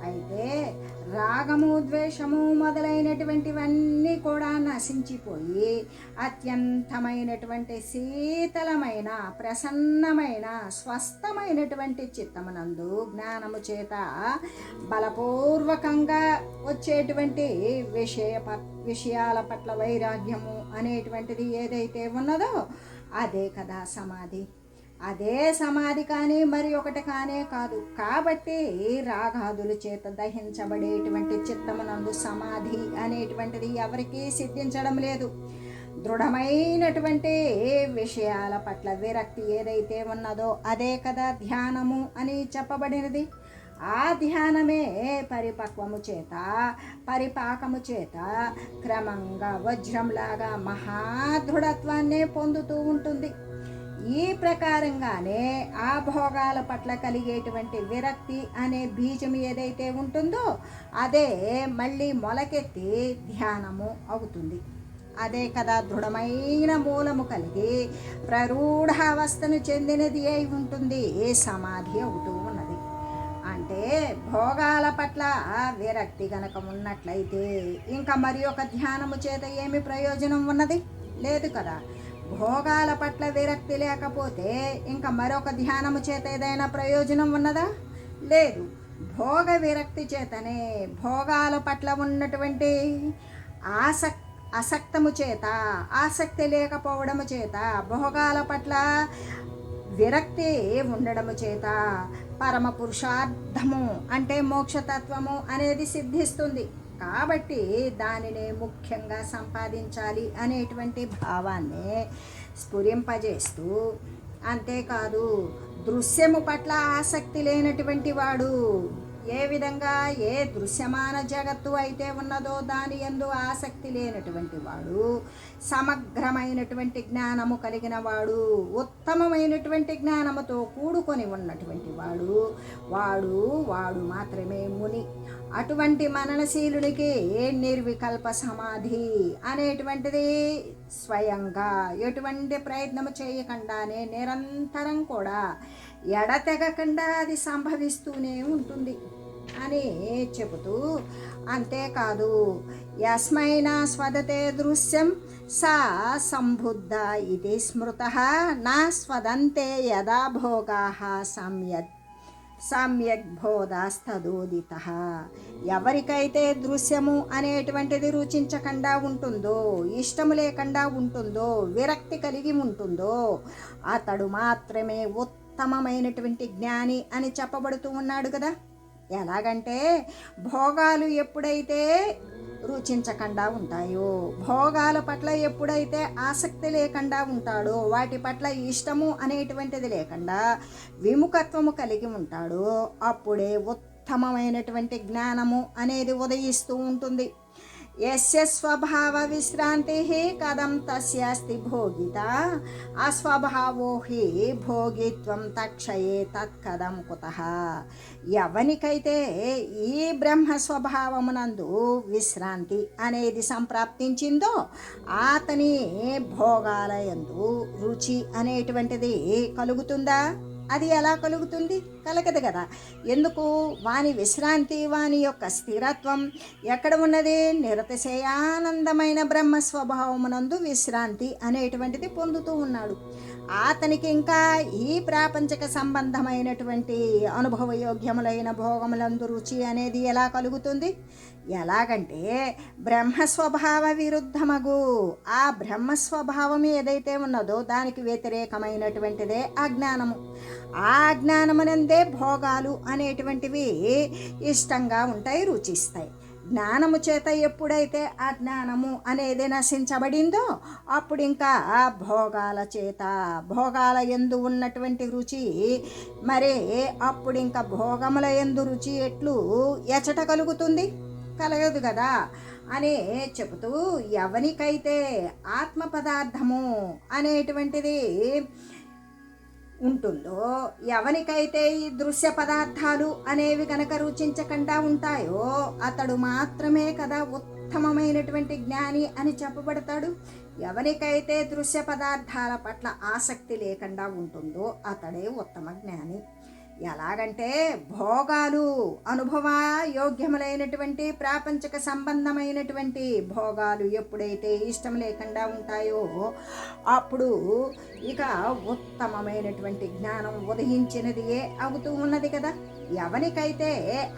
అయితే రాగము ద్వేషము మొదలైనటువంటివన్నీ కూడా నశించిపోయి అత్యంతమైనటువంటి శీతలమైన ప్రసన్నమైన స్వస్థమైనటువంటి చిత్తమునందు జ్ఞానము చేత బలపూర్వకంగా వచ్చేటువంటి విషయ ప- విషయాల పట్ల వైరాగ్యము అనేటువంటిది ఏదైతే ఉన్నదో అదే కదా సమాధి. అదే సమాధి కానీ మరి ఒకటి కానే కాదు. కాబట్టి రాగాదుల చేత దహించబడేటువంటి చిత్తమునందు సమాధి అనేటువంటిది ఎవరికీ సిద్ధించడం లేదు. దృఢమైనటువంటి విషయాల పట్ల విరక్తి ఏదైతే ఉన్నదో అదే కదా ధ్యానము అని చెప్పబడినది. ఆ ధ్యానమే పరిపక్వము చేత పరిపాకము చేత క్రమంగా వజ్రంలాగా మహాదృఢత్వాన్నే పొందుతూ ఉంటుంది. ఈ ప్రకారంగానే ఆ భోగాల పట్ల కలిగేటువంటి విరక్తి అనే బీజం ఏదైతే ఉంటుందో అదే మళ్ళీ మొలకెత్తి ధ్యానము అవుతుంది. అదే కదా దృఢమైన మూలము కలిగి ప్రరూఢావస్థను చెందినది అయి ఉంటుంది ఏ సమాధి అవుతూ ఉన్నది. అంటే భోగాల పట్ల విరక్తి గనక ఉన్నట్లయితే ఇంకా మరి ఒక ధ్యానము చేత ఏమి ప్రయోజనం ఉన్నది? లేదు కదా. భోగాల పట్ల విరక్తి లేకపోతే ఇంకా మరొక ధ్యానము చేత ఏదైనా ప్రయోజనం ఉన్నదా? లేదు. భోగ విరక్తి చేతనే భోగాల పట్ల ఉన్నటువంటి ఆసక్ అసక్తము చేత ఆసక్తి లేకపోవడము చేత భోగాల పట్ల విరక్తి ఉండడము చేత పరమ పురుషార్థము అంటే మోక్షతత్వము అనేది సిద్ధిస్తుంది. కాబట్టి దానిని ముఖ్యంగా సంపాదించాలి అనేటువంటి భావాన్ని స్ఫురింపజేస్తూ అంతేకాదు దృశ్యము పట్ల ఆసక్తి లేనటువంటి వాడు ఏ విధంగా ఏ దృశ్యమాన జగత్తు అయితే ఉన్నదో దాని ఎందు ఆసక్తి లేనటువంటి వాడు సమగ్రమైనటువంటి జ్ఞానము కలిగిన వాడు ఉత్తమమైనటువంటి జ్ఞానముతో కూడుకొని ఉన్నటువంటి వాడు వాడు వాడు మాత్రమే ముని. అటువంటి మననశీలునికి నిర్వికల్ప సమాధి అనేటువంటిది స్వయంగా ఎటువంటి ప్రయత్నము చేయకుండానే నిరంతరం కూడా ఎడతెగకుండా అది సంభవిస్తూనే ఉంటుంది. అని చెబుతూ అంతేకాదు యస్మైనా స్వదతే దృశ్యం సా సంబుద్ధ ఇది స్మృత నా స్వదంతే యదా భోగా సమ్యక్ సమ్యక్ బోధాస్తదోదిత ఎవరికైతే దృశ్యము అనేటువంటిది రుచించకుండా ఉంటుందో ఇష్టము లేకుండా ఉంటుందో విరక్తి కలిగి ఉంటుందో అతడు మాత్రమే ఉత్తమమైనటువంటి జ్ఞాని అని చెప్పబడుతూ ఉన్నాడు కదా. ఎలాగంటే భోగాలు ఎప్పుడైతే రుచించకుండా ఉంటాయో భోగాల పట్ల ఎప్పుడైతే ఆసక్తి లేకుండా ఉంటాడో వాటి పట్ల ఇష్టము అనేటువంటిది లేకుండా విముఖత్వము కలిగి ఉంటాడో అప్పుడే ఉత్తమమైనటువంటి జ్ఞానము అనేది ఉదయిస్తూ ఉంటుంది. యస్య స్వభావ విశ్రాంతి కథం తస్యాస్తి భోగిత అస్వభావో హి భోగిత్వం తక్షయే తత్కథం కుత ఎవనికైతే ఈ బ్రహ్మ స్వభావమునందు విశ్రాంతి అనేది సంప్రాప్తించిందో అతని భోగాలయందు రుచి అనేటువంటిది కలుగుతుందా అది ఎలా కలుగుతుంది? కలగదు కదా. ఎందుకు? వాని విశ్రాంతి వాని యొక్క స్థిరత్వం. ఎక్కడ ఉన్నది? నిరతిశయానందమైన బ్రహ్మ స్వభావమునందు విశ్రాంతి అనేటువంటిది పొందుతూ ఉన్నాడు. అతనికి ఇంకా ఈ ప్రాపంచక సంబంధమైనటువంటి అనుభవయోగ్యములైన భోగములందు రుచి అనేది ఎలా కలుగుతుంది? ఎలాగంటే బ్రహ్మ స్వభావ విరుద్ధమగు. ఆ బ్రహ్మ స్వభావం ఏదైతే ఉన్నదో దానికి వ్యతిరేకమైనటువంటిదే అజ్ఞానము. ఆ జ్ఞానమనందే భోగాలు అనేటువంటివి ఇష్టంగా ఉంటాయి రుచిస్తాయి. జ్ఞానము చేత ఎప్పుడైతే ఆ జ్ఞానము అనేది నశించబడిందో అప్పుడు ఇంకా ఆ భోగాల చేత భోగాల ఎందు ఉన్నటువంటి రుచి మరి అప్పుడు ఇంకా భోగముల ఎందు రుచి ఎట్లు ఎచట కలుగుతుంది? కలగదు కదా? అని చెబుతూ ఎవనికైతే ఆత్మ పదార్థము అనేటువంటిది ఉంటుందో? ఎవనికైతే ఈ దృశ్య పదార్థాలు అనేవి కనుక రుచించకుండా ఉంటాయో అతడు మాత్రమే కదా ఉత్తమమైనటువంటి జ్ఞాని అని చెప్పబడతాడు? ఎవరికైతే దృశ్య పదార్థాల పట్ల ఆసక్తి లేకుండా ఉంటుందో అతడే ఉత్తమ జ్ఞాని. ఎలాగంటే భోగాలు అనుభవ యోగ్యములైనటువంటి ప్రాపంచక సంబంధమైనటువంటి భోగాలు ఎప్పుడైతే ఇష్టం లేకుండా ఉంటాయో అప్పుడు ఇక ఉత్తమమైనటువంటి జ్ఞానం ఉదయించినది ఏ అవుతూ ఉన్నది కదా. ఎవరికైతే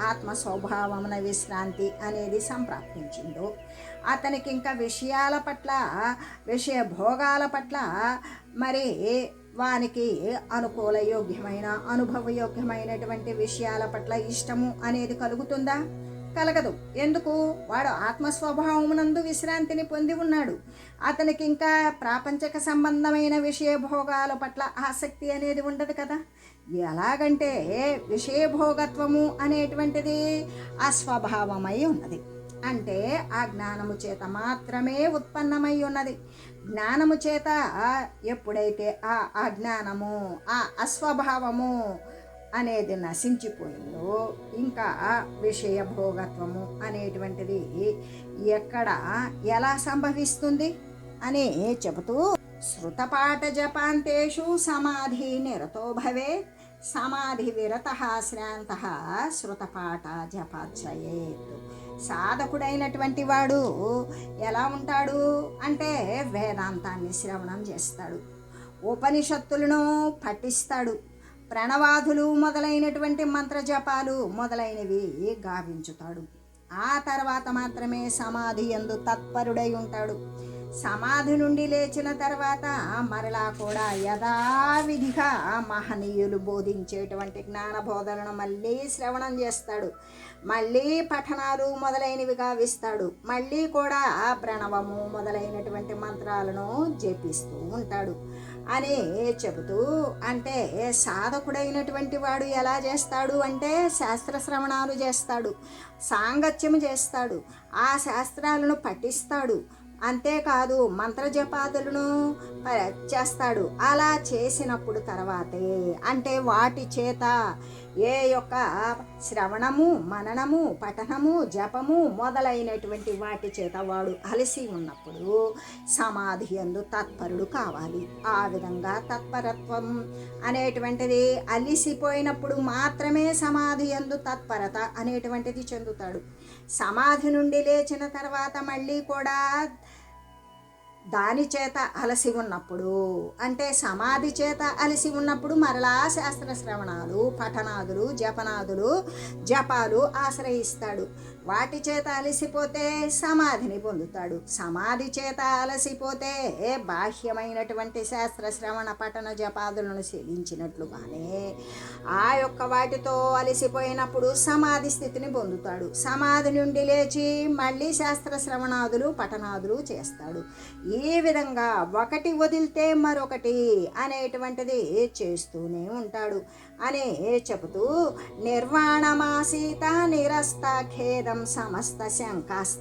ఆత్మ స్వభావమున విశ్రాంతి అనేది సంప్రాప్తించిందో అతనికి ఇంకా విషయాల పట్ల విషయ భోగాల పట్ల మరి వానికి అనుకూల యోగ్యమైన అనుభవయోగ్యమైనటువంటి విషయాల పట్ల ఇష్టము అనేది కలుగుతుందా? కలగదు. ఎందుకు? వాడు ఆత్మస్వభావమునందు విశ్రాంతిని పొంది ఉన్నాడు. అతనికి ఇంకా ప్రాపంచక సంబంధమైన విషయ భోగాల పట్ల ఆసక్తి అనేది ఉండదు కదా? ఎలాగంటే విషయభోగత్వము అనేటువంటిది అస్వభావమై ఉన్నది. అంటే ఆ జ్ఞానము చేత మాత్రమే ఉత్పన్నమై ఉన్నది. జ్ఞానము చేత ఎప్పుడైతే ఆ అజ్ఞానము ఆ అస్వభావము అనేది నశించిపోయిందో ఇంకా విషయ భోగత్వము అనేటువంటిది ఎక్కడ ఎలా సంభవిస్తుంది అని చెబుతూ శృతపాఠ జపాంతేషు సమాధి నిరతో భవే సమాధి విరత శ్రాంత శృతపాఠ జపాచయేత్ సాధకుడైనటువంటి వాడు ఎలా ఉంటాడు అంటే వేదాంతాన్ని శ్రవణం చేస్తాడు. ఉపనిషత్తులను పఠిస్తాడు. ప్రణవాదులు మొదలైనటువంటి మంత్రజపాలు మొదలైనవి గావించుతాడు. ఆ తర్వాత మాత్రమే సమాధి ఎందు తత్పరుడై ఉంటాడు. సమాధి నుండి లేచిన తర్వాత మరలా కూడా యథావిధిగా మహనీయులు బోధించేటువంటి జ్ఞాన బోధనను మళ్ళీ శ్రవణం చేస్తాడు. మళ్ళీ పఠనాలు మొదలైనవి గావిస్తాడు. మళ్ళీ కూడా ప్రణవము మొదలైనటువంటి మంత్రాలను జపిస్తూ ఉంటాడు. అని చెబుతూ అంటే సాధకుడైనటువంటి వాడు ఎలా చేస్తాడు అంటే శాస్త్ర శ్రవణాలు చేస్తాడు. సాంగత్యము చేస్తాడు. ఆ శాస్త్రాలను పఠిస్తాడు. అంతేకాదు మంత్రజపాదులను చేస్తాడు. అలా చేసినప్పుడు తర్వాతే అంటే వాటి చేత ఏ యొక్క శ్రవణము మననము పఠనము జపము మొదలైనటువంటి వాటి చేత వాడు అలసి ఉన్నప్పుడు సమాధి ఎందు తత్పరుడు కావాలి. ఆ విధంగా తత్పరత్వం అనేటువంటిది అలిసిపోయినప్పుడు మాత్రమే సమాధి ఎందు తత్పరత అనేటువంటిది చెందుతాడు. సమాధి నుండి లేచిన తర్వాత మళ్ళీ కూడా దాని చేత అలసి ఉన్నప్పుడు అంటే సమాధి చేత అలసి ఉన్నప్పుడు మరలా శాస్త్ర శ్రవణాలు పఠనాదులు జపనాదులు జపాలు ఆశ్రయిస్తాడు. వాటి చేత అలసిపోతే సమాధిని పొందుతాడు. సమాధి చేత అలసిపోతే బాహ్యమైనటువంటి శాస్త్ర శ్రవణ పఠన జపాదులను శీలించినట్లుగానే ఆ యొక్క వాటితో అలసిపోయినప్పుడు సమాధి స్థితిని పొందుతాడు. సమాధి నుండి లేచి మళ్ళీ శాస్త్ర శ్రవణాదులు పఠనాదులు చేస్తాడు. ఈ విధంగా ఒకటి వదిలితే మరొకటి అనేటువంటిది చేస్తూనే ఉంటాడు. అనే చెబుతూ నిర్వాణమాసీత నిరస్త ఖేదం సమస్త శంకాస్త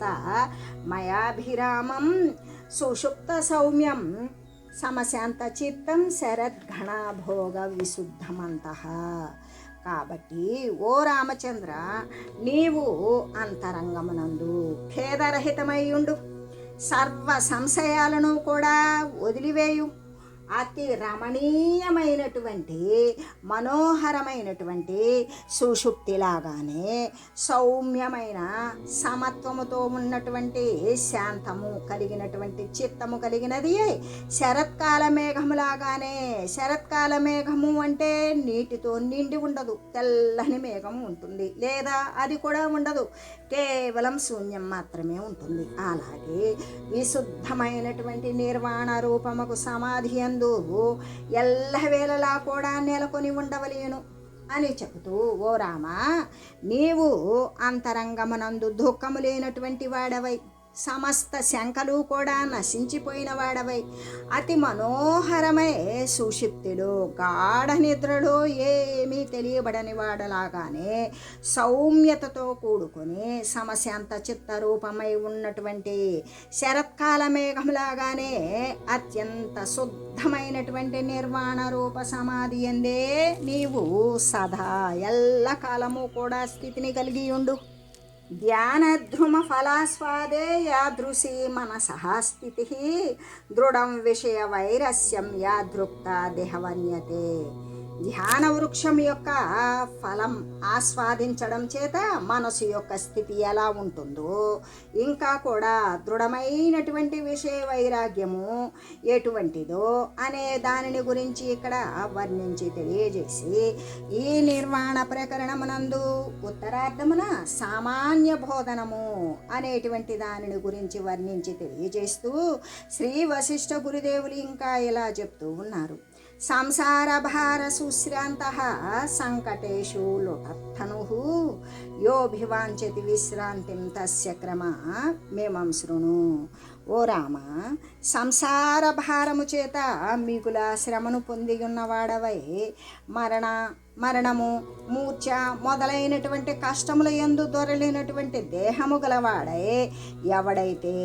మయాభిరామం సుషుప్త సౌమ్యం సమశాంత చిత్తం శరద్ఘణాభోగ విశుద్ధమంత. కాబట్టి ఓ రామచంద్ర నీవు అంతరంగమునందు ఖేదరహితమై ఉండు. సర్వ సంశయాలను కూడా వదిలివేయు. అతి రమణీయమైనటువంటి మనోహరమైనటువంటి సుషుప్తిలాగానే సౌమ్యమైన సమత్వముతో ఉన్నటువంటి శాంతము కలిగినటువంటి చిత్తము కలిగినది శరత్కాల మేఘములాగానే. శరత్కాల మేఘము అంటే నీటితో నిండి ఉండదు తెల్లని మేఘం ఉంటుంది. లేదా అది కూడా ఉండదు కేవలం శూన్యం మాత్రమే ఉంటుంది. అలాగే విశుద్ధమైనటువంటి నిర్వాణ రూపముకు సమాధి అందు ఎల్లవేళలా కూడా నెలకొని ఉండవలేను అని చెబుతూ ఓ రామా నీవు అంతరంగమనందు దుఃఖము లేనటువంటి వాడవై. సమస్త శంకలు కూడా నశించిపోయిన వాడవై. అతి మనోహరమై సుషిప్తుడు గాఢ నిద్రలో ఏమీ తెలియబడని వాడలాగానే సౌమ్యతతో కూడుకొని సమశాంత చిత్తరూపమై ఉన్నటువంటి శరత్కాల మేఘంలాగానే అత్యంత శుద్ధమైనటువంటి నిర్వాణ రూప సమాధి ఎందే నీవు సదా ఎల్లకాలము కూడా స్థితిని కలిగి ఉండు. ధ్యానద్రుమ ఫలాస్వాదే యాదృశీ మనసస్థితి దృఢం విషయ వైరస్యం యాదృక్త దేహవన్యతే ధ్యాన వృక్షం యొక్క ఫలం ఆస్వాదించడం చేత మనసు యొక్క స్థితి ఎలా ఉంటుందో ఇంకా కూడా దృఢమైనటువంటి విషయ వైరాగ్యము ఎటువంటిదో అనే దానిని గురించి ఇక్కడ వర్ణించి తెలియజేసి ఈ నిర్వాణ ప్రకరణమునందు ఉత్తరార్థమున సామాన్య బోధనము అనేటువంటి దానిని గురించి వర్ణించి తెలియజేస్తూ శ్రీ వశిష్ఠ గురుదేవులు ఇంకా ఇలా చెప్తూ ఉన్నారు. సంసార భార సుశ్రాంత సంకటేషు లుటర్థను యోభివాంచతి విశ్రాంతిం తస్య క్రమ మేమం శృణు. ఓ రామ సంసార భారము చేత మిగుల శ్రమను పొంది ఉన్నవాడవై మరణ మరణము మూర్ఛ మొదలైనటువంటి కష్టముల ఎందు దొరలినటువంటి దేహము గలవాడై ఎవడైతే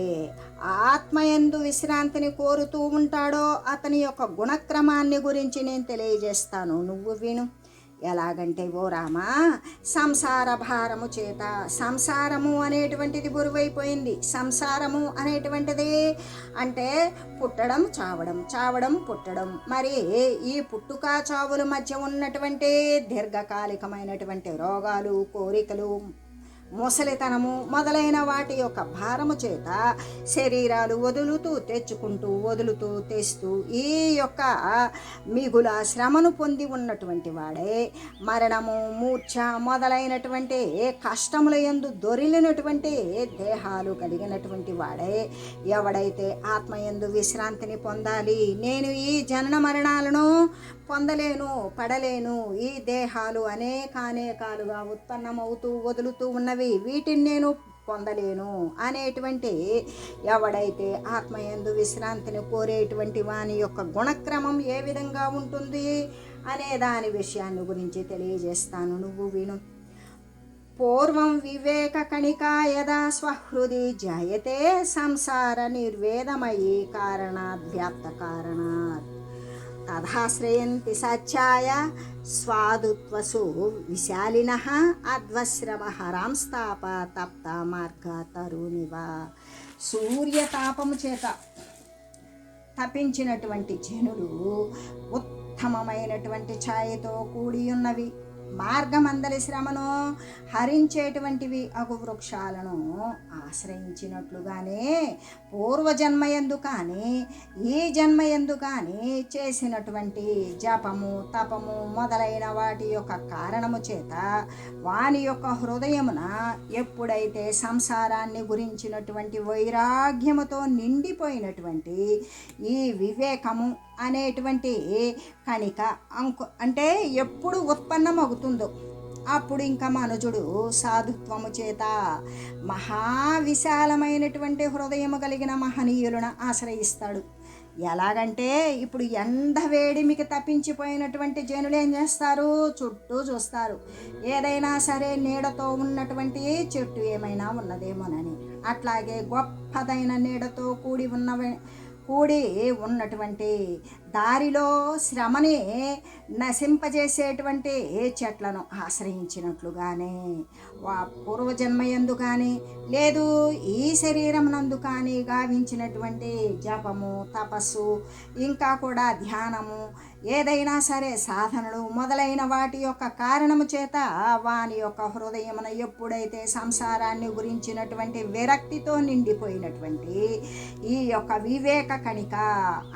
ఆత్మయందు విశ్రాంతిని కోరుతూ ఉంటాడో అతని యొక్క గుణక్రమాన్ని గురించి నేను తెలియజేస్తాను. నువ్వు విను. ఎలాగంటే ఓ రామా సంసార భారము చేత సంసారము అనేటువంటిది బురువైపోయింది. సంసారము అనేటువంటిది అంటే పుట్టడం చావడం చావడం పుట్టడం. మరి ఈ పుట్టుక చావుల మధ్య ఉన్నటువంటి దీర్ఘకాలికమైనటువంటి రోగాలు కోరికలు ముసలితనము మొదలైన వాటి యొక్క భారము చేత శరీరాలు వదులుతూ తెచ్చుకుంటూ వదులుతూ తెస్తూ ఈ యొక్క మిగుల శ్రమను పొంది ఉన్నటువంటి వాడే. మరణము మూర్ఛ మొదలైనటువంటి కష్టముల ఎందు దొరిలినటువంటి దేహాలు కలిగినటువంటి వాడే. ఎవడైతే ఆత్మయందు విశ్రాంతిని పొందాలి నేను ఈ జనన మరణాలను పొందలేను పడలేను ఈ దేహాలు అనేకానేకాలుగా ఉత్పన్నమవుతూ వదులుతూ ఉన్నవి. వీటిని నేను పొందలేను అనేటువంటి ఎవడైతే ఆత్మయందు విశ్రాంతిని కోరేటువంటి వాని యొక్క గుణక్రమం ఏ విధంగా ఉంటుంది అనే దాని విషయాన్ని గురించి తెలియజేస్తాను. నువ్వు విను. పూర్వం వివేక కణికా యదా స్వహృది జాయతే సంసార నిర్వేదమయీ కారణాద్ కారణాత్. తదాశ్రయంతి సచ్చాయ స్వాదుత్వసు విశాలిన అధ్వశ్రమ హరాంస్తాప తప్త మార్గ తరుణివ సూర్యతాపము చేత తపించినటువంటి జనులు ఉత్తమమైనటువంటి ఛాయతో కూడి ఉన్నవి మార్గమందలి శ్రమను హరించేటువంటివి అగు వృక్షాలను ఆశ్రయించినట్లుగానే పూర్వజన్మయందు కానీ ఈ జన్మయందు కానీ చేసినటువంటి జపము తపము మొదలైన వాటి యొక్క కారణము చేత వాని యొక్క హృదయమున ఎప్పుడైతే సంసారాన్ని గురించినటువంటి వైరాగ్యముతో నిండిపోయినటువంటి ఈ వివేకము అనేటువంటి కణిక అంకు అంటే ఎప్పుడు ఉత్పన్నమవుతుందో అప్పుడు ఇంకా మనుజుడు సాధుత్వము చేత మహావిశాలమైనటువంటి హృదయము కలిగిన మహనీయులను ఆశ్రయిస్తాడు. ఎలాగంటే ఇప్పుడు ఎండ వేడిమికి తప్పించిపోయినటువంటి జనులు ఏం చేస్తారు? చుట్టూ చూస్తారు. ఏదైనా సరే నీడతో ఉన్నటువంటి చెట్టు ఏమైనా ఉన్నదేమోనని. అట్లాగే గొప్పదైన నీడతో కూడి ఉన్న కూడి ఉన్నటువంటి దారిలో శ్రమని నశింపజేసేటువంటి చెట్లను ఆశ్రయించినట్లుగానే వా పూర్వజన్మయందు కానీ లేదు ఈ శరీరం నందు కానీ గావించినటువంటి జపము తపస్సు ఇంకా కూడా ధ్యానము ఏదైనా సరే సాధనలు మొదలైన వాటి యొక్క కారణము చేత వాని యొక్క హృదయమున ఎప్పుడైతే సంసారాన్ని గురించినటువంటి విరక్తితో నిండిపోయినటువంటి ఈ యొక్క వివేక కణిక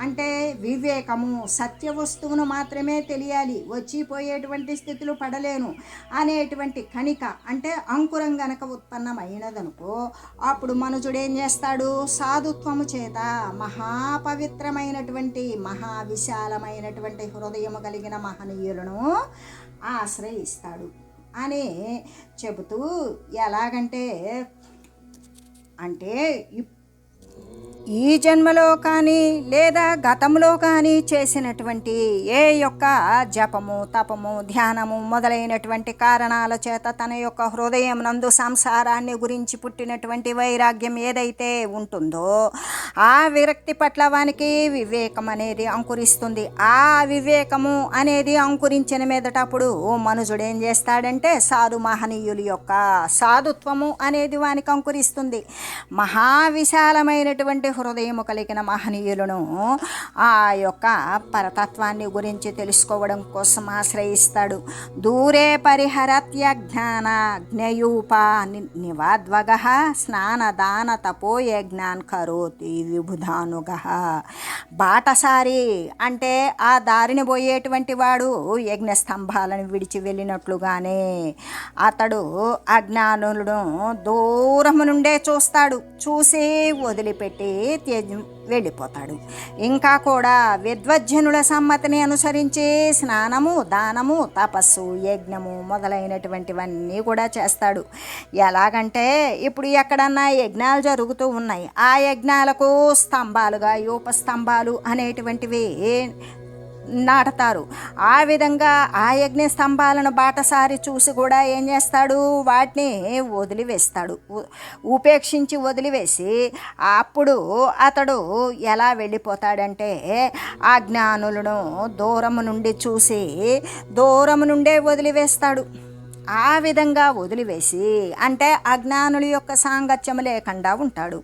అంటే వివేక వివేకము సత్య వస్తువును మాత్రమే తెలియాలి. వచ్చిపోయేటువంటి స్థితులు పడలేను అనేటువంటి కణిక అంటే అంకురం గనక ఉత్పన్నమైనదనుకో అప్పుడు మనుజుడు ఏం చేస్తాడు? సాధుత్వము చేత మహాపవిత్రమైనటువంటి మహా విశాలమైనటువంటి హృదయము కలిగిన మహనీయులను ఆశ్రయిస్తాడు. అని చెబుతూ ఎలాగంటే అంటే ఇప్- ఈ జన్మలో కానీ లేదా గతంలో కానీ చేసినటువంటి ఏ యొక్క జపము తపము ధ్యానము మొదలైనటువంటి కారణాల చేత తన యొక్క హృదయం నందు సంసారాన్ని గురించి పుట్టినటువంటి వైరాగ్యం ఏదైతే ఉంటుందో ఆ విరక్తి పట్ల వానికి వివేకం అనేది అంకురిస్తుంది. ఆ వివేకము అనేది అంకురించిన మీదటప్పుడు మనుజుడు ఏం చేస్తాడంటే సాధు మహనీయుల యొక్క సాధుత్వము అనేది వానికి అంకురిస్తుంది. మహావిశాలమైనటువంటి హృదయము కలిగిన మహనీయులను ఆ యొక్క పరతత్వాన్ని గురించి తెలుసుకోవడం కోసం ఆశ్రయిస్తాడు. దూరే పరిహరత్య జ్ఞాన జ్ఞయూప ని- నివాద్వగ స్నాన దాన తపో యజ్ఞాన్ కరోతి విభుధానుగ బాటసారి అంటే ఆ దారిని పోయేటువంటి వాడు యజ్ఞ స్తంభాలను విడిచి వెళ్ళినట్లుగానే అతడు అజ్ఞానులను దూరము నుండే చూస్తాడు. చూసి వదిలిపెట్టి త్యజ వెళ్ళిపోతాడు. ఇంకా కూడా విద్వజ్జనుల సమ్మతిని అనుసరించి స్నానము దానము తపస్సు యజ్ఞము మొదలైనటువంటివన్నీ కూడా చేస్తాడు. ఎలాగంటే ఇప్పుడు ఎక్కడన్నా యజ్ఞాలు జరుగుతూ ఉన్నాయి. ఆ యజ్ఞాలకు స్తంభాలుగా యూపస్తంభాలు అనేటువంటివి నాటుతారు. ఆ విధంగా ఆ యజ్ఞ స్తంభాలను బాటసారి చూసి కూడా ఏం చేస్తాడు? వాటిని వదిలివేస్తాడు. ఉపేక్షించి వదిలివేసి అప్పుడు అతడు ఎలా వెళ్ళిపోతాడంటే ఆ జ్ఞానులను దూరము నుండి చూసి దూరము నుండే వదిలివేస్తాడు. ఆ విధంగా వదిలివేసి అంటే అజ్ఞానుల యొక్క సాంగత్యం లేకుండా ఉంటాడు.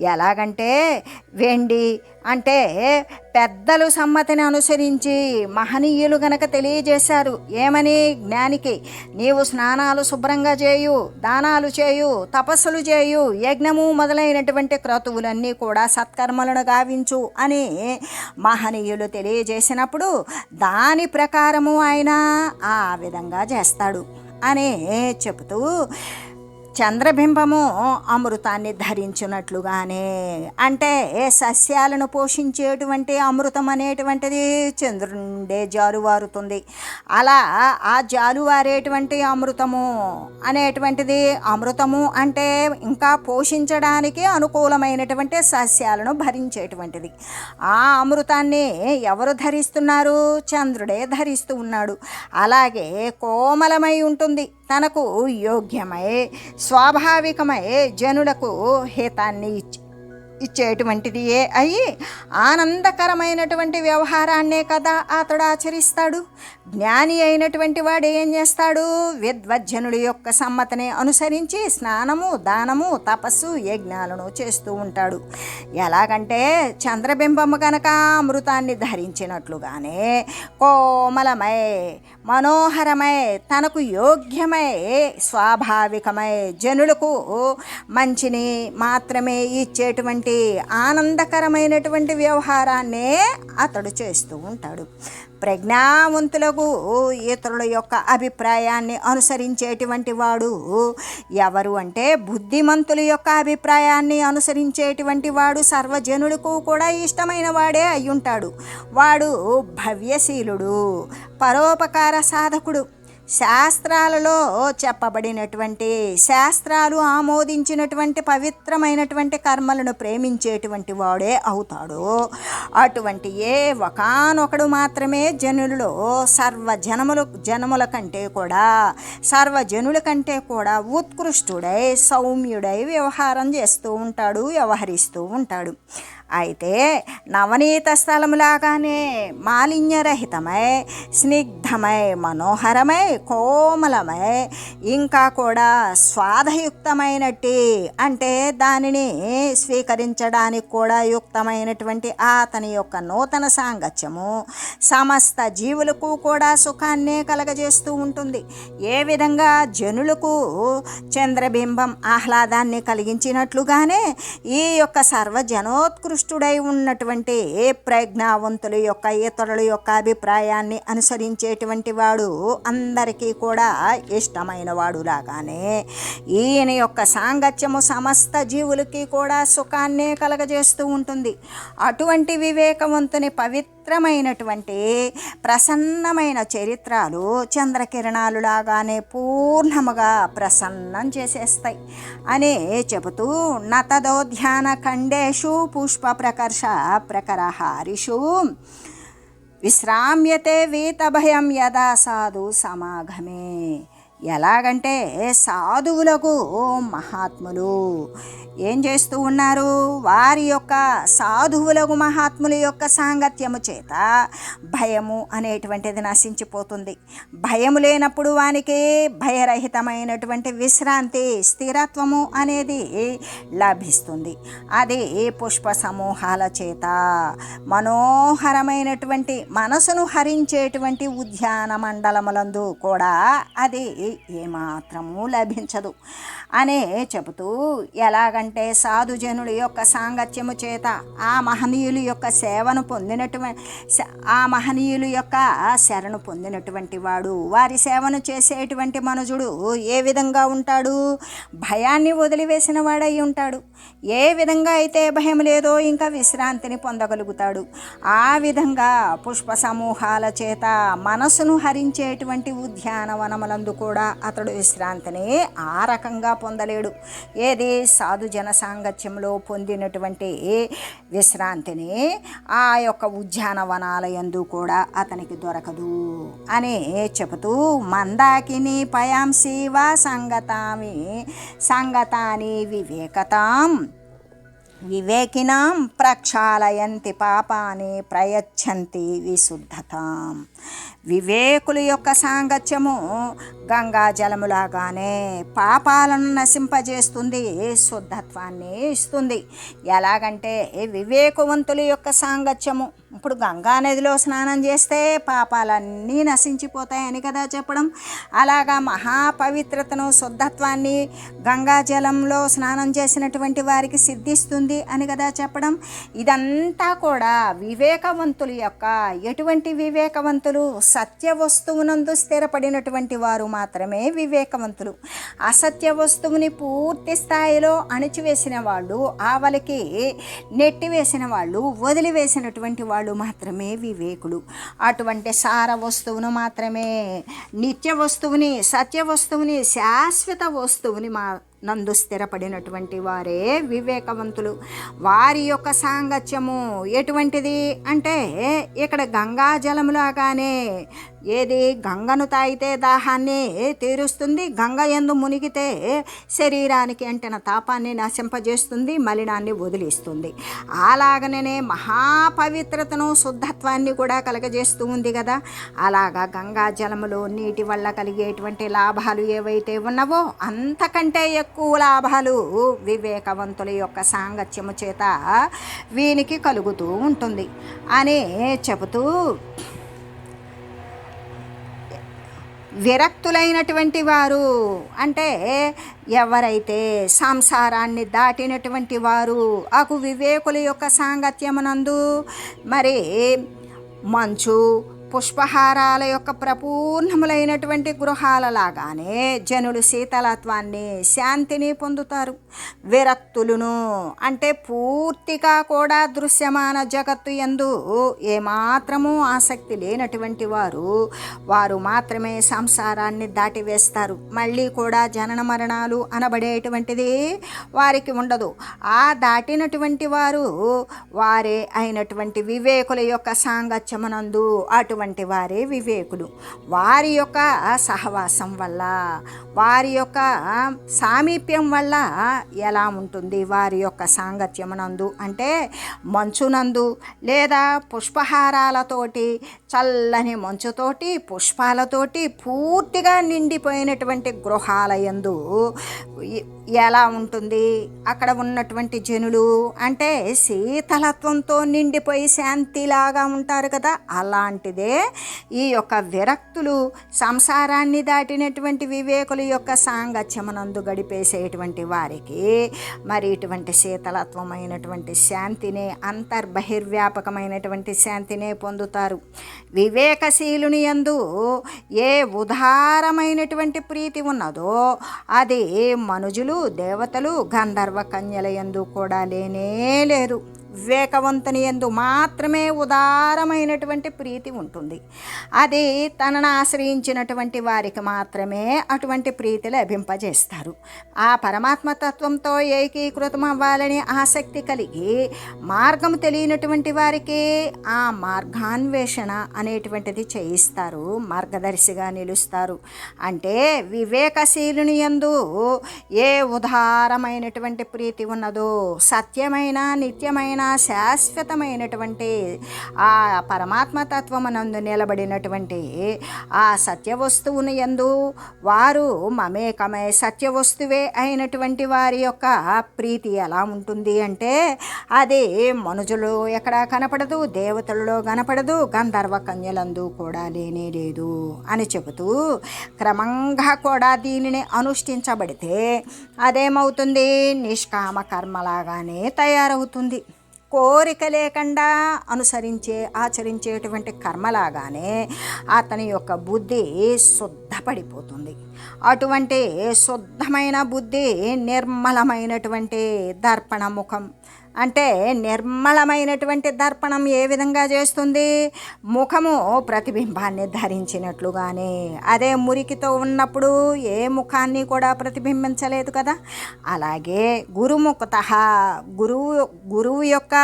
ఎలాగంటే వెండి అంటే పెద్దలు సమ్మతిని అనుసరించి మహనీయులు గనక తెలియజేశారు. ఏమని? జ్ఞానికి. నీవు స్నానాలు శుభ్రంగా చేయు దానాలు చేయు తపస్సులు చేయు యజ్ఞము మొదలైనటువంటి క్రతువులన్నీ కూడా సత్కర్మలను గావించు అని మహనీయులు తెలియజేసినప్పుడు దాని ప్రకారము ఆయన ఆ విధంగా చేస్తాడు అని చెబుతూ చంద్రబింబము అమృతాన్ని ధరించినట్లుగానే. అంటే సస్యాలను పోషించేటువంటి అమృతం అనేటువంటిది చంద్రుండే జాలువారుతుంది అలా ఆ జాలువారేటువంటి అమృతము అనేటువంటిది అమృతము అంటే ఇంకా పోషించడానికి అనుకూలమైనటువంటి సస్యాలను భరించేటువంటిది. ఆ అమృతాన్ని ఎవరు ధరిస్తున్నారు? చంద్రుడే ధరిస్తూ ఉన్నాడు. అలాగే కోమలమై ఉంటుంది. తనకు యోగ్యమై స్వాభావికమై జనులకు హితాన్ని ఇచ్చి ఇచ్చేటువంటిది ఏ అయి ఆనందకరమైనటువంటి వ్యవహారాన్నే కదా అతడు ఆచరిస్తాడు. జ్ఞాని అయినటువంటి వాడు ఏం చేస్తాడు? విద్వజ్జనుడి యొక్క సమ్మతిని అనుసరించి స్నానము దానము తపస్సు యజ్ఞాలను చేస్తూ ఉంటాడు. ఎలాగంటే చంద్రబింబము కనుక అమృతాన్ని ధరించినట్లుగానే కోమలమై మనోహరమై తనకు యోగ్యమై స్వాభావికమై జనులకు మంచిని మాత్రమే ఇచ్చేటువంటి ఆనందకరమైనటువంటి వ్యవహారాన్నే అతడు చేస్తూ ఉంటాడు. ప్రజ్ఞావంతులకు ఇతరుల యొక్క అభిప్రాయాన్ని అనుసరించేటువంటి వాడు ఎవరు అంటే బుద్ధిమంతుల యొక్క అభిప్రాయాన్ని అనుసరించేటువంటి వాడు సర్వజనులకు కూడా ఇష్టమైన వాడే అయ్యుంటాడు. వాడు భవ్యశీలుడు పరోపకార సాధకుడు. శాస్త్రాలలో చెప్పబడినటువంటి శాస్త్రాలు ఆమోదించినటువంటి పవిత్రమైనటువంటి కర్మలను ప్రేమించేటువంటి వాడే అవుతాడు. అటువంటి ఏ ఒకానొకడు మాత్రమే జనులలో సర్వజనములు జనముల కంటే కూడా సర్వజనుల కంటే కూడా ఉత్కృష్టుడై సౌమ్యుడై వ్యవహారం చేస్తూ ఉంటాడు వ్యవహరిస్తూ ఉంటాడు. అయితే నవనీత స్థలములాగానే మాలిన్యరహితమై స్నిగ్ధమై మనోహరమై కోమలమై ఇంకా కూడా స్వాదయుక్తమైనట్టి అంటే దానిని స్వీకరించడానికి కూడా యుక్తమైనటువంటి అతని యొక్క నూతన సాంగత్యము సమస్త జీవులకు కూడా సుఖాన్నే కలగజేస్తూ ఉంటుంది. ఏ విధంగా జనులకు చంద్రబింబం ఆహ్లాదాన్ని కలిగించినట్లుగానే ఈ యొక్క సర్వజనోత్కృష్టుడై ఉన్నటువంటి ప్రజ్ఞావంతుల యొక్క ఇతరుల యొక్క అభిప్రాయాన్ని అనుసరించేటువంటి వాడు అందరికీ కూడా ఇష్టమైన వాడులాగానే. ఈయన యొక్క సాంగత్యము సమస్త జీవులకి కూడా సుఖాన్నే కలగజేస్తూ ఉంటుంది. అటువంటి వివేకవంతుని పవిత్రమైనటువంటి ప్రసన్నమైన చరిత్రలు చంద్రకిరణాలు లాగానే పూర్ణముగా ప్రసన్నం చేసేస్తాయి. అని చెబుతూ నతదోధ్యాన ఖండేషు పుష్ప पुष्पप्रकर्ष प्रकरः हरिषु विश्राम्यते वीतभयं यदा साधु समागमे। ఎలాగంటే సాధువులకు మహాత్ములు. ఏం చేస్తూ ఉన్నారు? వారి యొక్క సాధువులకు మహాత్ముల యొక్క సాంగత్యము చేత భయము అనేటువంటిది నశించిపోతుంది. భయము లేనప్పుడు వానికి భయరహితమైనటువంటి విశ్రాంతి స్థిరత్వము అనేది లభిస్తుంది. అది పుష్ప సమూహాల చేత మనోహరమైనటువంటి మనసును హరించేటువంటి ఉద్యాన మండలములందు కూడా అది ఏమాత్రమూ లభించదు. అనే చెబుతూ ఎలాగంటే సాధుజనుల యొక్క సాంగత్యము చేత ఆ మహనీయుల యొక్క సేవను పొందినటువంటి ఆ మహనీయుల యొక్క శరణు పొందినటువంటి వాడు. వారి సేవను చేసేటువంటి మనుజుడు ఏ విధంగా ఉంటాడు? భయాన్ని వదిలివేసిన వాడై ఉంటాడు. ఏ విధంగా అయితే భయం లేదో ఇంకా విశ్రాంతిని పొందగలుగుతాడు. ఆ విధంగా పుష్ప సమూహాల చేత మనసును హరించేటువంటి ఉద్యానవనములందు కూడా అతడు విశ్రాంతిని ఆ రకంగా పొందలేడు. ఏది? సాధుజన సాంగత్యంలో పొందినటువంటి విశ్రాంతిని ఆ యొక్క ఉద్యానవనాలయందు కూడా అతనికి దొరకదు అని చెబుతూ మందాకిని పయాంసి వా సంగతామి సంగతాని వివేకతాం వివేకినాం ప్రక్షాళయంతి పాపాని ప్రయచ్చంతి విశుద్ధతాం. వివేకుల యొక్క సాంగత్యము గంగా జలములాగానే పాపాలను నశింపజేస్తుంది శుద్ధత్వాన్ని ఇస్తుంది. ఎలాగంటే వివేకవంతుల యొక్క సాంగత్యము. ఇప్పుడు గంగా నదిలో స్నానం చేస్తే పాపాలన్నీ నశించిపోతాయని కదా చెప్పడం. అలాగా మహాపవిత్రతను శుద్ధత్వాన్ని గంగా జలంలో స్నానం చేసినటువంటి వారికి సిద్ధిస్తుంది అని కదా చెప్పడం. ఇదంతా కూడా వివేకవంతుల యొక్క ఎటువంటి వివేకవంతులు సత్య వస్తువునందు స్థిరపడినటువంటి వారు మాత్రమే వివేకవంతులు. అసత్య వస్తువుని పూర్తి స్థాయిలో అణిచివేసిన వాళ్ళు ఆవలకి నెట్టివేసిన వాళ్ళు వదిలివేసినటువంటి వాళ్ళు మాత్రమే వివేకులు. అటువంటి సార వస్తువును మాత్రమే నిత్య వస్తువుని సత్య వస్తువుని శాశ్వత వస్తువుని మా నందు స్థిరపడినటువంటి వారే వివేకవంతులు. వారి యొక్క సాంగత్యము ఎటువంటిది? అంటే ఇక్కడ గంగా జలములాగానే ఏది గంగను తాగితే దాహాన్ని తీరుస్తుంది గంగ ఎందు మునిగితే శరీరానికి అంటిన తాపాన్ని నశింపజేస్తుంది మలినాన్ని వదిలిస్తుంది. అలాగనే మహాపవిత్రతను శుద్ధత్వాన్ని కూడా కలగజేస్తూ ఉంది కదా అలాగా గంగా జలములో నీటి వల్ల కలిగేటువంటి లాభాలు ఏవైతే ఉన్నవో అంతకంటే ఎక్కువ లాభాలు వివేకవంతుల యొక్క సాంగత్యము చేత వీనికి కలుగుతూ ఉంటుంది. అని చెబుతూ విరక్తులైనటువంటి వారు అంటే ఎవరైతే సంసారాన్ని దాటినటువంటి వారు అకు వివేకుల యొక్క సాంగత్యమునందు మరి మంచు పుష్పహారాల యొక్క ప్రపూర్ణములైనటువంటి గృహాల లాగానే జనులు శీతలత్వాన్ని శాంతిని పొందుతారు. విరక్తులను అంటే పూర్తిగా కూడా దృశ్యమాన జగత్తు ఎందు ఏమాత్రము ఆసక్తి లేనటువంటి వారు వారు మాత్రమే సంసారాన్ని దాటివేస్తారు. మళ్ళీ కూడా జనన మరణాలు అనబడేటువంటిది వారికి ఉండదు. ఆ దాటినటువంటి వారు వారే అయినటువంటి వివేకుల యొక్క సాంగత్యమునందు అటువంటి వారే వివేకులు. వారి యొక్క సహవాసం వల్ల వారి యొక్క సామీప్యం వల్ల ఎలా ఉంటుంది? వారి యొక్క సాంగత్యమునందు అంటే మంచునందు లేదా పుష్పహారాలతోటి చల్లని మంచుతోటి పుష్పాలతోటి పూర్తిగా నిండిపోయినటువంటి గృహాలయందు ఎలా ఉంటుంది? అక్కడ ఉన్నటువంటి జనులు అంటే శీతలత్వంతో నిండిపోయి శాంతిలాగా ఉంటారు కదా? అలాంటిదే ఈ యొక్క విరక్తులు సంసారాన్ని దాటినటువంటి వివేకుల యొక్క సాంగత్యమునందు గడిపేసేటువంటి వారికి మరి ఇటువంటి శీతలత్వమైనటువంటి శాంతిని అంతర్బహిర్వ్యాపకమైనటువంటి శాంతినే పొందుతారు. వివేకశీలుని యందు ఏ ఉదారమైనటువంటి ప్రీతి ఉన్నదో అది మనుజులు దేవతలు గంధర్వ కన్యల యందు కూడా లేనే లేరు. వివేకవంతుని ఎందు మాత్రమే ఉదారమైనటువంటి ప్రీతి ఉంటుంది. అది తనను ఆశ్రయించినటువంటి వారికి మాత్రమే అటువంటి ప్రీతి లభింపజేస్తారు. ఆ పరమాత్మ తత్వంతో ఏకీకృతం అవ్వాలని ఆసక్తి కలిగి మార్గం తెలియనటువంటి వారికి ఆ మార్గాన్వేషణ అనేటువంటిది చేయిస్తారు మార్గదర్శిగా నిలుస్తారు. అంటే వివేకశీలుని యందు ఏ ఉదారమైనటువంటి ప్రీతి ఉన్నదో సత్యమైన నిత్యమైన శాశ్వతమైనటువంటి ఆ పరమాత్మ తత్వమునందు నిలబడినటువంటి ఆ సత్య వస్తువుని యందు వారు మమేకమై సత్య వస్తువే అయినటువంటి వారి యొక్క ప్రీతి ఎలా ఉంటుంది అంటే అది మనుజులు ఎక్కడా కనపడదు దేవతలలో కనపడదు గంధర్వ కన్యలందు కూడా లేనే లేదు అని చెబుతూ క్రమంగా కూడా దీనిని అనుష్ఠించబడితే అదేమవుతుంది? నిష్కామ కర్మలాగానే తయారవుతుంది. కోరిక లేకుండా అనుసరించే ఆచరించేటువంటి కర్మలాగానే అతని యొక్క బుద్ధి శుద్ధపడిపోతుంది. అటువంటి శుద్ధమైన బుద్ధి నిర్మలమైనటువంటి దర్పణ ముఖం అంటే నిర్మలమైనటువంటి దర్పణం ఏ విధంగా చేస్తుంది? ముఖము ప్రతిబింబాన్ని ధరించినట్లుగానే. అదే మురికితో ఉన్నప్పుడు ఏ ముఖాన్ని కూడా ప్రతిబింబించలేదు కదా? అలాగే గురుముఖత గురువు గురువు యొక్క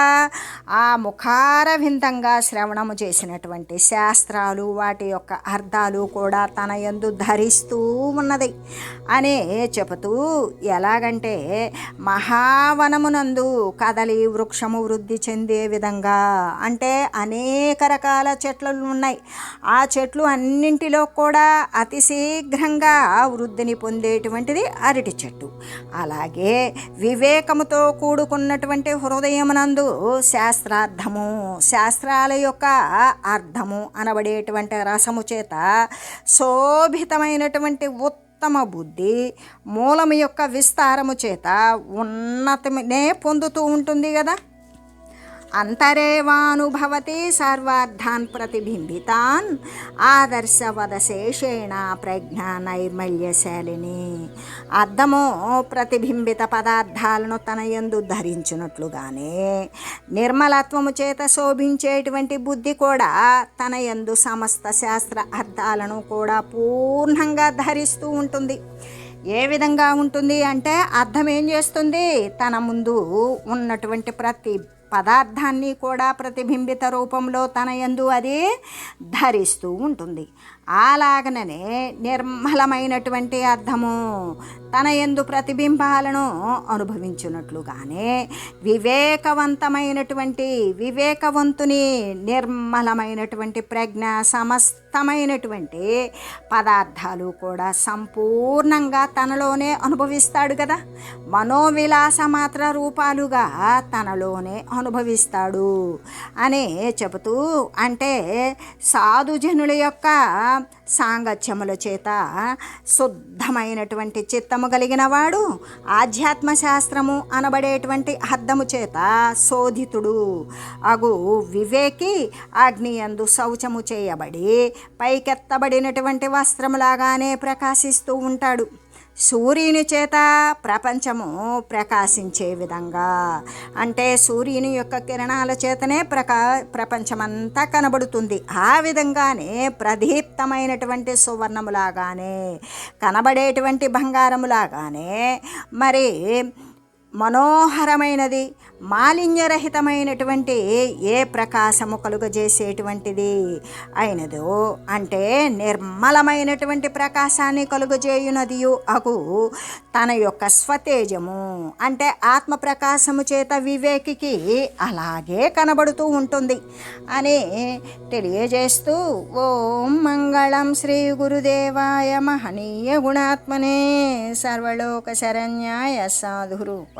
ఆ ముఖార విందంగా శ్రవణము చేసినటువంటి శాస్త్రాలు వాటి యొక్క అర్థాలు కూడా తన యందు ధరిస్తూ ఉన్నది. అని చెబుతూ ఎలాగంటే మహావనమునందు కథ కదలి వృక్షము వృద్ధి చెందే విధంగా. అంటే అనేక రకాల చెట్లు ఉన్నాయి. ఆ చెట్లు అన్నింటిలో కూడా అతి శీఘ్రంగా వృద్ధిని పొందేటువంటిది అరటి చెట్టు. అలాగే వివేకముతో కూడుకున్నటువంటి హృదయమునందు శాస్త్రార్థము శాస్త్రాల యొక్క అర్థము అనబడేటువంటి రసము చేత శోభితమైనటువంటి ఉత్తమ బుద్ధి మూలము యొక్క విస్తారము చేత ఉన్నతమే పొందుతూ ఉంటుంది కదా. అంతరేవానుభవతి సర్వార్థాన్ ప్రతిబింబితాన్ ఆదర్శవదశేషేణ ప్రజ్ఞా నైర్మల్యశాలిని. అర్థము ప్రతిబింబిత పదార్థాలను తన యందు ధరించినట్లుగానే నిర్మలత్వము చేత శోభించేటువంటి బుద్ధి కూడా తన యందు సమస్త శాస్త్ర అర్థాలను కూడా పూర్ణంగా ధరిస్తూ ఉంటుంది. ఏ విధంగా ఉంటుంది అంటే అర్థం ఏం చేస్తుంది? తన ముందు ఉన్నటువంటి ప్రతి పదార్థాన్ని కూడా ప్రతిబింబిత రూపంలో తన యందు అది ధరిస్తూ ఉంటుంది. అలాగననే నిర్మలమైనటువంటి అర్థము తన ఎందు ప్రతిబింబాలను అనుభవించున్నట్లుగానే వివేకవంతమైనటువంటి వివేకవంతుని నిర్మలమైనటువంటి ప్రజ్ఞ సమస్తమైనటువంటి పదార్థాలు కూడా సంపూర్ణంగా తనలోనే అనుభవిస్తాడు కదా. మనోవిలాస మాత్ర రూపాలుగా తనలోనే అనుభవిస్తాడు అని చెబుతూ అంటే సాధుజనుల యొక్క సాంగత్యముల చేత శుద్ధమైనటువంటి చిత్తము కలిగిన వాడు ఆధ్యాత్మ శాస్త్రము అనబడేటువంటి అర్థము చేత శోధితుడు. అగు వివేకి అగ్నియందు శౌచము చేయబడి పైకెత్తబడినటువంటి వస్త్రములాగానే ప్రకాశిస్తూ ఉంటాడు. సూర్యుని చేత ప్రపంచము ప్రకాశించే విధంగా. అంటే సూర్యుని యొక్క కిరణాల చేతనే ప్రకా ప్రపంచమంతా కనబడుతుంది. ఆ విధంగానే ప్రదీప్తమైనటువంటి సువర్ణములాగానే కనబడేటువంటి బంగారములాగానే మరి మనోహరమైనది మాలిన్యరహితమైనటువంటి ఏ ప్రకాశము కలుగజేసేటువంటిది అయినదో అంటే నిర్మలమైనటువంటి ప్రకాశాన్ని కలుగజేయునదియు అగు తన యొక్క స్వతేజము అంటే ఆత్మ ప్రకాశము చేత వివేకికి అలాగే కనబడుతూ ఉంటుంది అని తెలియజేస్తూ ఓం మంగళం శ్రీ గురుదేవాయ మహనీయ గుణాత్మనే సర్వలోక శరణ్యాయ సాధురూప